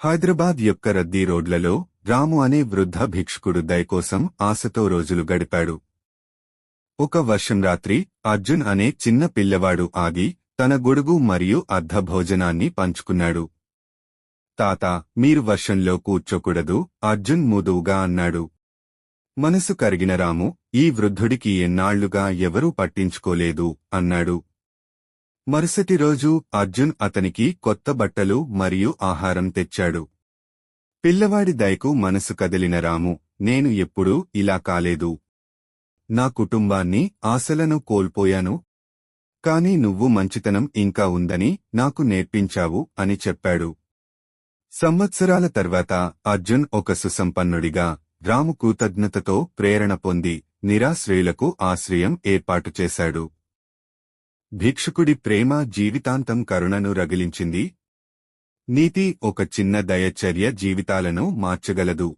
హైదరాబాద్ యొక్క రద్దీ రోడ్లలో రాము అనే వృద్ధ భిక్షుకుడు దయకోసం ఆశతో రోజులు గడిపాడు. ఒక వర్షం రాత్రి అర్జున్ అనే చిన్న పిల్లవాడు ఆగి తన గొడుగు మరియు అర్ధ భోజనాన్ని పంచుకున్నాడు. తాత మీరు వర్షంలో కూర్చోకూడదు అర్జున్ ముదువుగా అన్నాడు. మనసు కరిగిన రాము ఈ వృద్ధుడికి ఎన్నాళ్ళుగా ఎవరూ పట్టించుకోలేదు అన్నాడు. మరుసటి రోజు అర్జున్ అతనికి కొత్త బట్టలు మరియు ఆహారం తెచ్చాడు. పిల్లవాడి దయకు మనసు కదిలిన రాము నేను ఎప్పుడూ ఇలా కాలేదు. నా కుటుంబాన్ని ఆశలను కోల్పోయాను. కాని నువ్వు మంచితనం ఇంకా ఉందని నాకు నేర్పించావు అని చెప్పాడు. సంవత్సరాల తర్వాత అర్జున్ ఒక సుసంపన్నుడిగా రాము కృతజ్ఞతతో ప్రేరణ పొంది నిరాశ్రయులకు ఆశ్రయం ఏర్పాటు చేశాడు. భిక్షుకుడి ప్రేమ జీవితాంతం కరుణను రగిలించింది. నీతి ఒక చిన్న దయచర్య జీవితాలను మార్చగలదు.